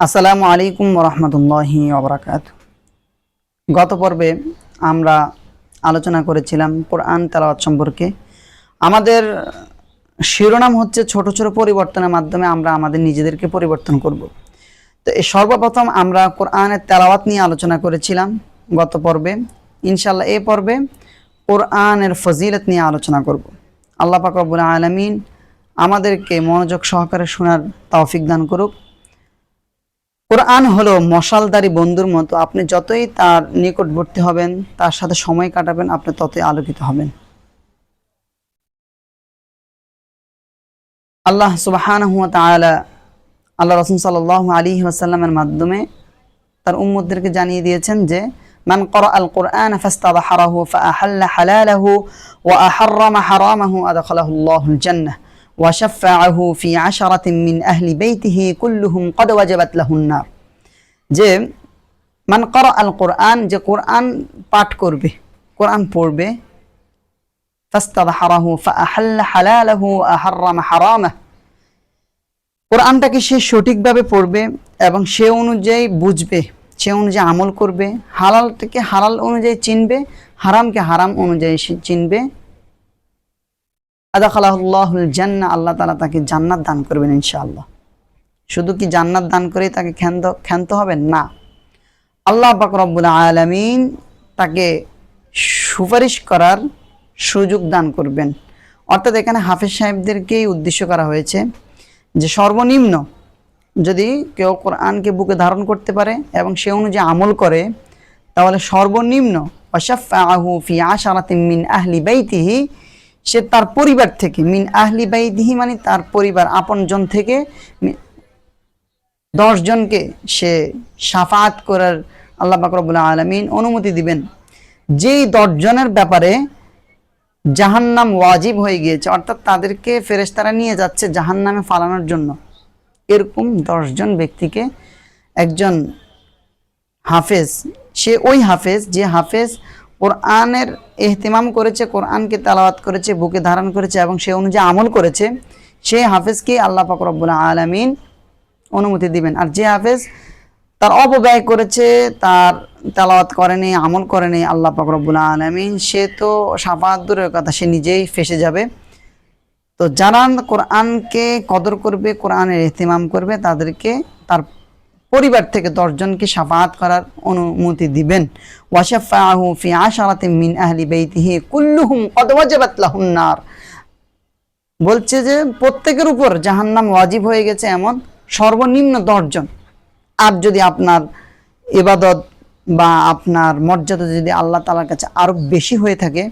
আসসালামু আলাইকুম রহমতুল্লাহি ওবরাকাত। গত পর্বে আমরা আলোচনা করেছিলাম কোরআন তেলাওয়াত সম্পর্কে। আমাদের শিরোনাম হচ্ছে ছোট ছোট পরিবর্তনের মাধ্যমে আমরা আমাদের নিজেদেরকে পরিবর্তন করব। তো এই সর্বপ্রথম আমরা কোরআনের তেলাওয়াত নিয়ে আলোচনা করেছিলাম গত পর্বে। ইনশাল্লাহ এই পর্বে কোরআনের ফজিলত নিয়ে আলোচনা করব। আল্লাহ পাক রব্বুল আলমিন আমাদেরকে মনোযোগ সহকারে শোনার তৌফিক দান করুক। কোরআন হলো মশালদারি বন্ধুর মতো। আপনি যতই তার নিকটবর্তী হবেন, তার সাথে সময় কাটাবেন, আপনি ততই আলোকিত হবেন। আল্লাহ সুবাহানহু তাআলা আল্লাহ রসুল সাল্লাহ আলী ওয়াসাল্লামের মাধ্যমে তার উম্মদদেরকে জানিয়ে দিয়েছেন যে, মান করা আল কোরআন ফাস্তাদহারাহু ফাআহাল্লা হালালাহু ওয়া আহাররামা হারামাহু ওয়াশাফাহু ফি আশারাতিম মিন আহলি বেইতিহি কুল্লুহুম কদ ওয়াজাবাত লাহুন্নার যে মান কর আল কোরআন, যে কোরআন পাঠ করবে, কোরআন পড়বে, ফাস্তাদহারাহু ফাআহাল্লা হালালাহু আহাররাম হারামাহ। কোরআনটাকে সে সঠিকভাবে পড়বে এবং সে অনুযায়ী বুঝবে, সে অনুযায়ী আমল করবে হালালটাকে হালাল অনুযায়ী চিনবে, হারামকে হারাম অনুযায়ী সে চিনবে। আদাখালাহুল্লাহুল জান্না আল্লাহ তালা তাকে জান্নাত দান করবেন ইনশাআল্লাহ। শুধু কি জান্নাত দান করেই তাকে ক্ষান্ত ক্ষান্ত হবে না। আল্লাহ পাক রব্বুল আলমিন তাকে সুপারিশ করার সুযোগ দান করবেন। অর্থাৎ এখানে হাফেজ সাহেবদেরকেই উদ্দেশ্য করা হয়েছে যে সর্বনিম্ন যদি কেউ কোরআনকে বুকে ধারণ করতে পারে এবং সে অনুযায়ী আমল করে, তাহলে সর্বনিম্ন অশাফাহু ফি আশারাতিন মিন আহলি বাইতিহি সে তার পরিবার থেকে, মিন আহলি বাইদিহি মানে তার পরিবার, আপনজন থেকে দশজনকে সে সাফাত করার আল্লাহ বাকরবুল্লা আলমিন অনুমতি দিবেন। যেই দশজনের ব্যাপারে জাহান্নাম ওয়াজিব হয়ে গিয়েছে, অর্থাৎ তাদেরকে ফেরেশতারা নিয়ে যাচ্ছে জাহান্নামে ফালানোর জন্য। এরকম দশজন ব্যক্তিকে একজন হাফেজ, সে ওই হাফেজ, যে হাফেজ কোরআনের এহতেমাম করেছে, কোরআনকে তালাওয়াত করেছে, বুকে ধারণ করেছে এবং সে অনুযায়ী আমল করেছে, সে হাফেজকে আল্লাহ পাক রব্বুল আলামিন অনুমতি দিবেন। আর যে হাফেজ তার অপব্যয় করেছে, তার তেলাওয়াত করেনি আমল করেনি আল্লাহ পাক রব্বুল আলামিন, সে তো সাফাত দূরের কথা, সে নিজেই ফেসে যাবে। তো যারা কোরআনকে কদর করবে, কোরআনের এহতেমাম করবে, তাদেরকে তার পরিবার থেকে দশজনকে সাফাত করার অনুমতি দিবেন। ওয়াশাফাহু ফি আশারাতিন মিন আহলি বাইতিহি কুল্লুহুম কদ ওয়াজাবাত নার। বলছে যে, প্রত্যেকের উপর জাহান্নাম ওয়াজিব হয়ে গেছে এমন সর্বনিম্ন দশজন। আর যদি আপনার ইবাদত বা আপনার মর্যাদা যদি আল্লাহ তালার কাছে আরও বেশি হয়ে থাকে,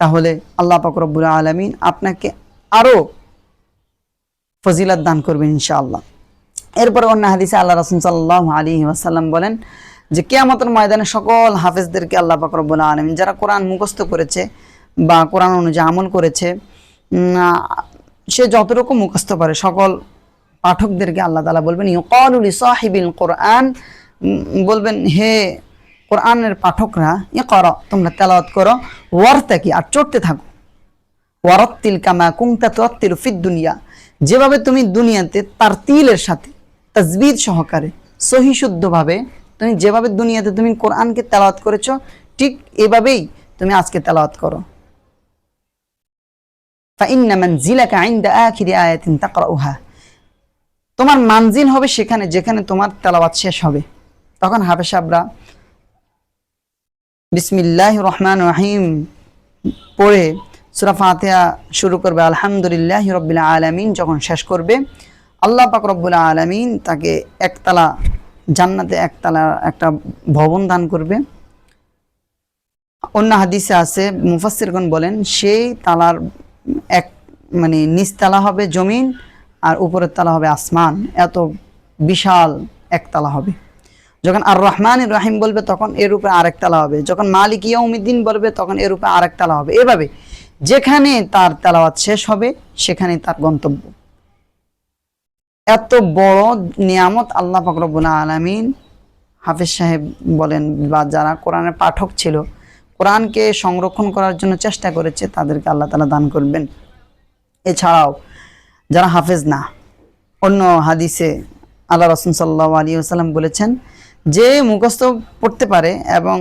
তাহলে আল্লাহ পাক রব্বুল আলমিন আপনাকে আরও ফজিলাত দান করবেন ইনশাআল্লাহ। এরপরে অন্য হাদিসে আল্লাহ রসুল সাল্লাহ আলী ওয়াসাল্লাম বলেন যে কেয়ামতের ময়দানে সকল হাফেজদেরকে আল্লাহ পাক রব্বুল আলমিন, যারা কোরআন মুখস্থ করেছে বা কোরআন অনুযায়ী আমল করেছে সে যতটুকু মুখস্থ পারে সকল পাঠকদেরকে আল্লাহ তালা বলবেন ইউকালুল সাহিবিল কোরআন বলবেন, হে কোরআনের পাঠকরা ই করো তোমরা তেলাওয়াত করো ওয়ার্তাকি আর চড়তে থাকো। ওয়ারত্তিল কামা কুংতা তত্তিল ফিদ দুনিয়া। যেভাবে তুমি দুনিয়াতে তার তিলের সাথে তাজবিদ সহকারে, সহি শুদ্ধভাবে তুমি যেভাবে দুনিয়াতে তুমি কোরআনকে তেলাওয়াত করেছ, ঠিক এভাবেই তুমি আজকে তেলাওয়াত করো। তোমার মানজিল হবে সেখানে, যেখানে তোমার তেলাওয়াত শেষ হবে। তখন হাফে সাবরা বিসমিল্লাহ রহমান রাহিম পড়ে সুরাফাতে শুরু করবে, আলহামদুলিল্লাহ রবিল্লা আলমিন যখন শেষ করবে আল্লাহ পাক রব্বুল আলামিন তাকে একতলা, জান্নাতে একতলা একটা ভবন দান করবে। অন্য হাদিসে আছে, মুফাসসিরগণ বলেন, সেই তালার এক মানে নিচতলা হবে জমিন আর উপরের তলা হবে আসমান। এত বিশাল একতলা হবে। যখন আর রহমান রাহিম বলবে, তখন এর উপরে আরেক তালা হবে। যখন মালিক ইয়াউমিদ্দিন বলবে, তখন এর উপরে আরেক তালা হবে। এভাবে যেখানে তার তেলাওয়াত শেষ হবে সেখানে তার গন্তব্য। এত বড় নিয়ামত আল্লাহ ফকরবুল আলমিন হাফিজ সাহেব বলেন বা যারা কোরআনের পাঠক ছিল, কোরআনকে সংরক্ষণ করার জন্য চেষ্টা করেছে, তাদেরকে আল্লাহ তালা দান করবেন। এছাড়াও যারা হাফেজ না, অন্য হাদিসে আল্লাহ রসুল সাল্লাহ আলী আসাল্লাম বলেছেন, যে মুখস্থ পড়তে পারে এবং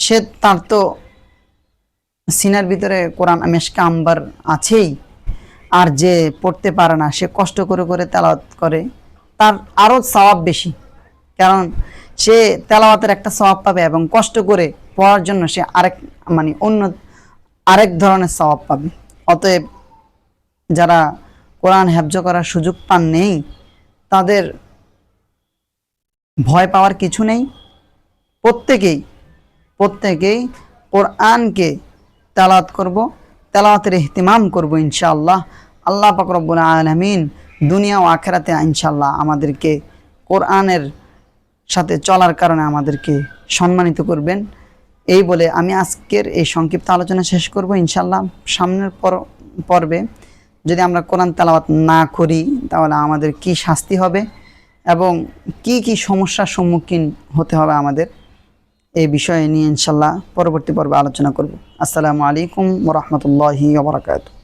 সে তার তো সিনার ভিতরে কোরআন মেশকা আম্বার আছেই আর যে পড়তে পারে না, সে কষ্ট করে করে তেলাওয়াত করে, তার আরও স্বভাব বেশি। কারণ সে তেলাওয়াতের একটা স্বভাব পাবে এবং কষ্ট করে পড়ার জন্য সে আরেক মানে অন্য আরেক ধরনের স্বভাব পাবে। অতএব যারা কোরআন হেফজ করার সুযোগ পান নেই, তাদের ভয় পাওয়ার কিছু নেই। প্রত্যেকেই প্রত্যেকেই কোরআনকে তেলাওয়াত করব, তেলাওয়াতের ইহতিমাম করব ইনশাআল্লাহ। আল্লাহ পাক রব্বুল আলামিন দুনিয়া ও আখেরাতে ইনশাল্লাহ আমাদেরকে কোরআনের সাথে চলার কারণে আমাদেরকে সম্মানিত করবেন। এই বলে আমি আজকের এই সংক্ষিপ্ত আলোচনা শেষ করব ইনশাল্লাহ সামনের পর, পর্বে যদি আমরা কোরআন তেলাওয়াত না করি, তাহলে আমাদের কি শাস্তি হবে এবং কি কি সমস্যার সম্মুখীন হতে হবে আমাদের? এই বিষয়ে নিয়ে ইনশাল্লাহ পরবর্তী পর্বে আলোচনা করব। আসসালামু আলাইকুম ওরহমতুল্লাহি ওবরাকাতু